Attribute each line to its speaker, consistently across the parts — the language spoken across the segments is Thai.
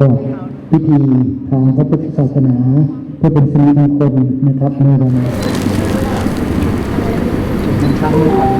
Speaker 1: ก็พิธีทางพระพุทธศาสนาเพื่อเป็นสิริมงคลนะครับในวันนี้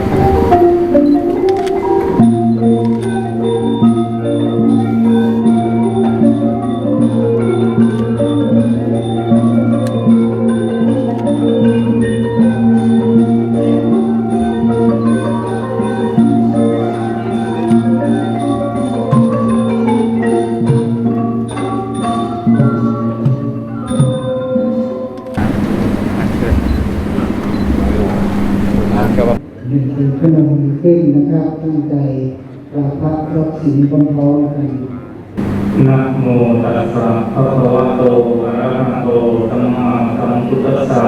Speaker 1: นะ
Speaker 2: โมตัสสะภะคะวะโตอะระหะโตสัมมาสัมพุทธัสสะ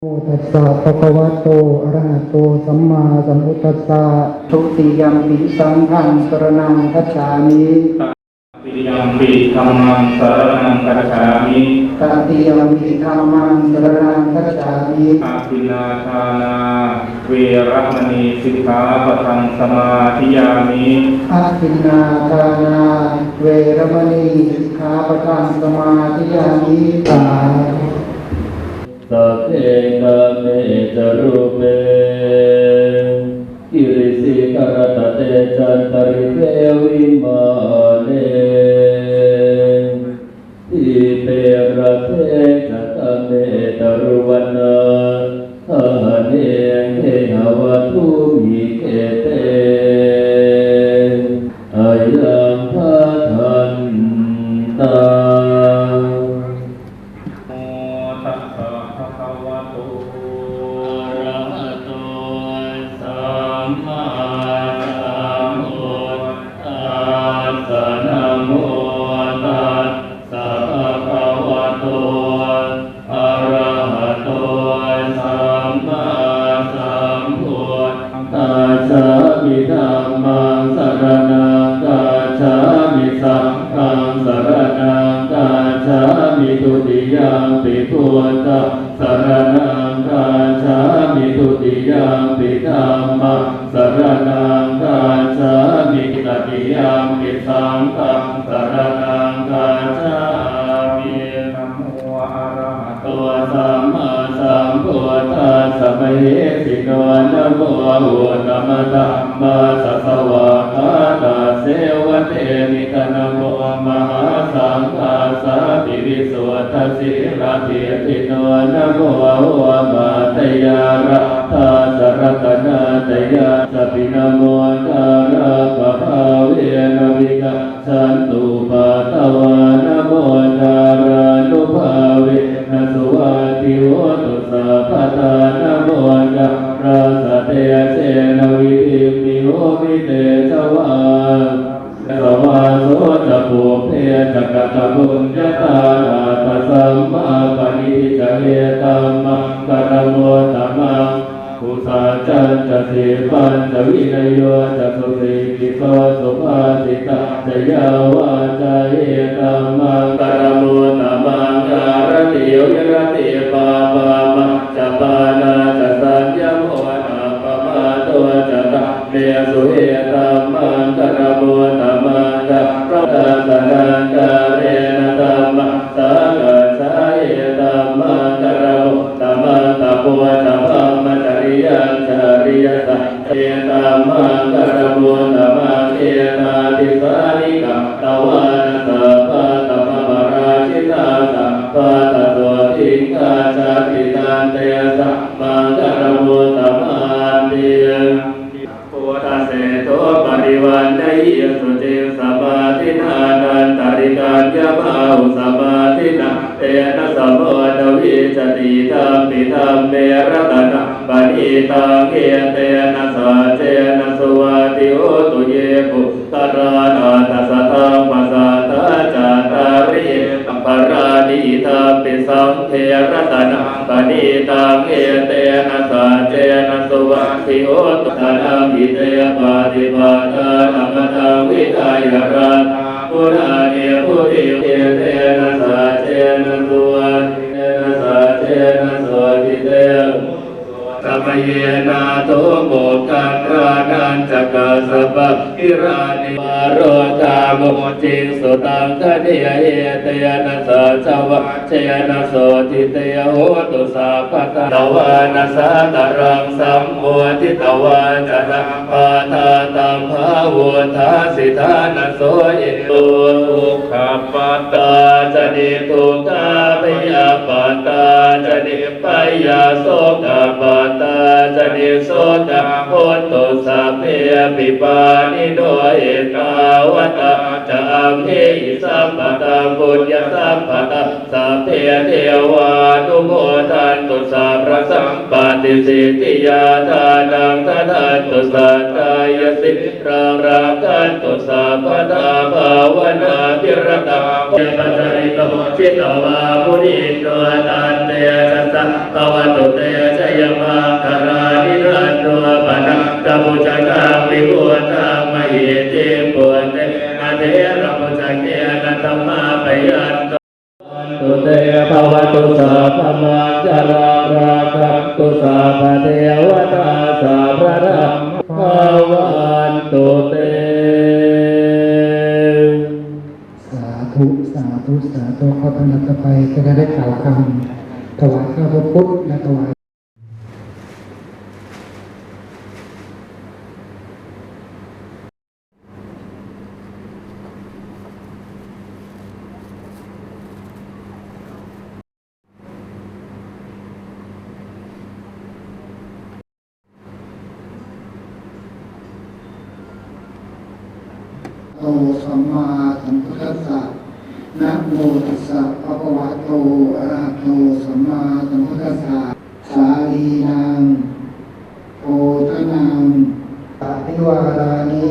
Speaker 1: โมตัสสะภะคะวะโตอะระหะโตสัมมาสัมพุทธัสสะทุติยมปิสังฆังสรนังคัจฉามิ
Speaker 2: ปิยังปิธัมมังสรณังกัจฉามิ
Speaker 1: ตติยมปิธรรมังสรนังคัจฉามิ
Speaker 2: อาทินนาทานาเวรมณีสิกขาปะทังสมาธิยามิ
Speaker 1: อาทินนาทานาเวรมณีสิกขาปะทังสมาธิยามิสาธุ
Speaker 3: สัพเพกะเมจรูปเปกิริสิกรตเตจันตริเทวิมา เนตรุวันนาทหเนเทหวัตุ
Speaker 2: สั
Speaker 3: งฆังสรณังกัจฉามิ
Speaker 2: นะโมอะระหะโต
Speaker 3: ตัวสัมมาสัมพุทธัสสะมะเหสิโนนะโมอุตตมะตัมมาสัสสวะคาตาเสวะเตมิตนะโมมหาสังฆาสาติวิสุทธสิระเทียติโนนะโมวะมาตยาระทาสรตนาตยาสปินะโมกา จันจะสีปันจวินโยจะสุสีกิโสสุภาสิตาจยาวาจาเยตัมมังกรมุตมังการติโยยรติปาปามังจปานาจสัญญโมนาปมาตัวจะตะเมสุเอตัมมังกรมุตมังจะพระตาสนังกาเติสมาธินานันตริการยามาอุสมาธินาเตนะสัมโพธวิจติธรรมปิธรรมเมรตนะปณิตังเกเตนะสัจเจนะสวัติโอตุเยปุตระนาตัสสะธรรมสัตตาจาตาริปัปปารานิธรรมปิสังเทรตนะปณิตังเกเตนะสัจเจนะสุวั ติโอตตานามิเตปาติปาตานัมตาวิทายรัตพุทธาเนพุทธิเตนะสาเจนะตุวัตินะสาเจนะสวัติเตสัพเพเยนาโตโมกังรานันจกัสปะกิรานิบาโรธามุจิงสุตังคเดียเยตยนัสสะชาวะเชยนัสโสทิตยโหตุสาปตตวานัสสะตรังสัมโมทิตวาจนะปาทาตัมภาวุทาสิทานัสโสอิตุทุกขปัตตาจนิทุกขาปยาปัตตาจนิปยาโสกปัตตาจนิโสกโหตุสัพเพปิปานิโดเอกาวตาจะอัมเหสัมปตาปุญญสัมปตาสัพเพเทวานุโมทันตุสัพพะสัมปติสิทธิยาทานังททันตุสัตตายสิรังรักันตุสัพพะทาภาวนาพิรตาเยปัจจริโตจิตตวามุนิโตตันเตสัสสะตวันตุเตยชยมาคารานิรันโตปนังตมุจกาปิบุตา หิติปุเตอเทระมุจเกนัตมาปยันโตตุเตภวตุสัพพมัจจาราราคันตุสัพเทวตาสัพพะรัมภวันตุเต
Speaker 1: สาธุสาธุสาธุขอพนัตไปจะได้กล่าวคำถวายข้าพระพุทธและถวาย โต สัมมาสัมพุทธัสสะนะโมตัสสะภะคะวะโตอะระหะโตสัมมาสัมพุทธัสสะสาลีนางโพธนังอภิวารานิ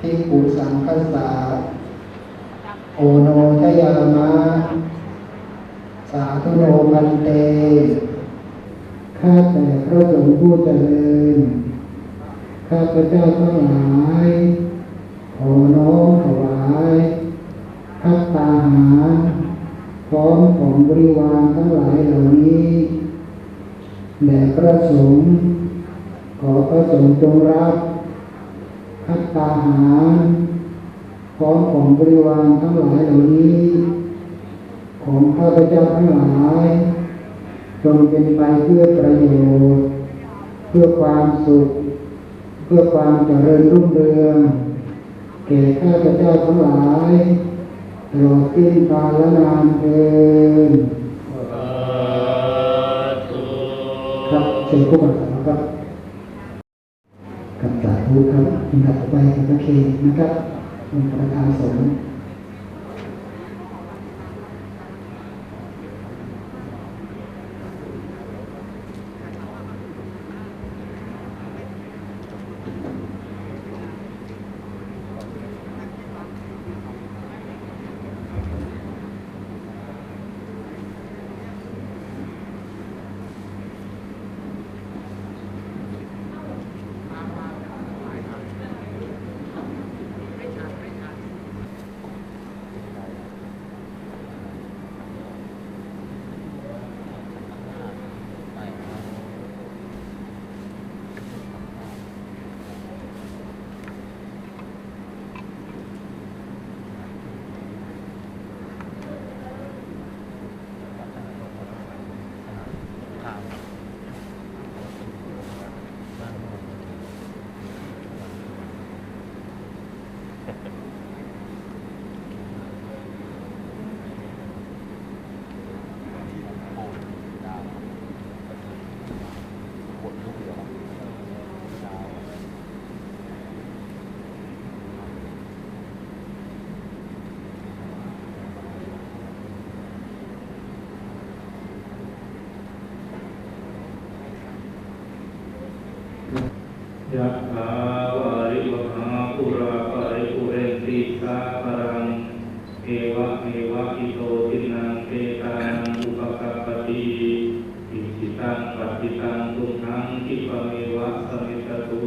Speaker 1: ภิกขุสังคัสสะโอโนทยามะ สาธุโนพันเต ข้าแต่พระสงฆ์ผู้เจริญ ข้าพระเจ้าทั้งหลาย ขอน้อมถวายพัตตาหารพร้อมของ บริวารทั้งหลายเหล่านี้แด่พระสงฆ์ขอพระสงฆ์จงรับพัตตาหารพร้อมของบริวารทั้งหลายเหล่านี้ ของข้าพเจ้าทั้งหลายจงเป็นไปเพื่อประโยชน์ เพื่อความสุข เพื่อความเจริญรุ่งเรืองแก่ข้าพเจ้าทั้งหลาย โลกิ้นกาลนานเองครับเชิญผู้บังคับครับกับสาธุครับอันดับไปกับพระเคนะครับองค์ประธานสงฆ์
Speaker 2: ยะถาวาริวหาปุราปาริปุเรนติสาคารังเอวะเมวะอิโตทินังเตตานังอุปกัปติอิจิตังปฏิตังตุนังคิปเมวะสมิตตุ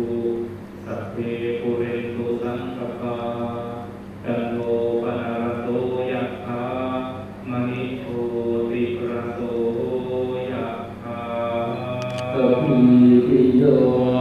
Speaker 2: สัพเพปุเรนตุสังกปาจันโทปนารโตยะถามณิโชติระโตยะถา
Speaker 3: สัพพิติโย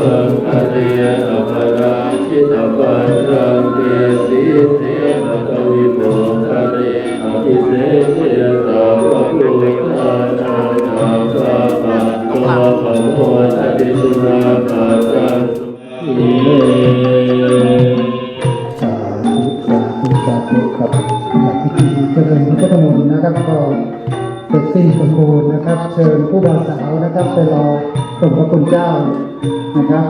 Speaker 3: ตปันรังเกสีเสมะกวิโมทะเรอภิเศษเยสาวะโลกานานาสาปัตโตปะโมทะดิสุราปาจันตุเย
Speaker 1: สาธุสาธุสาธุครับพิธีเจริญพระพุทธมนต์นะครับก็เสร็จสิ้นสมบูรณ์นะครับ เชิญผู้บ่าวสาวนะครับไปรอส่งพระคุณเจ้านะครับ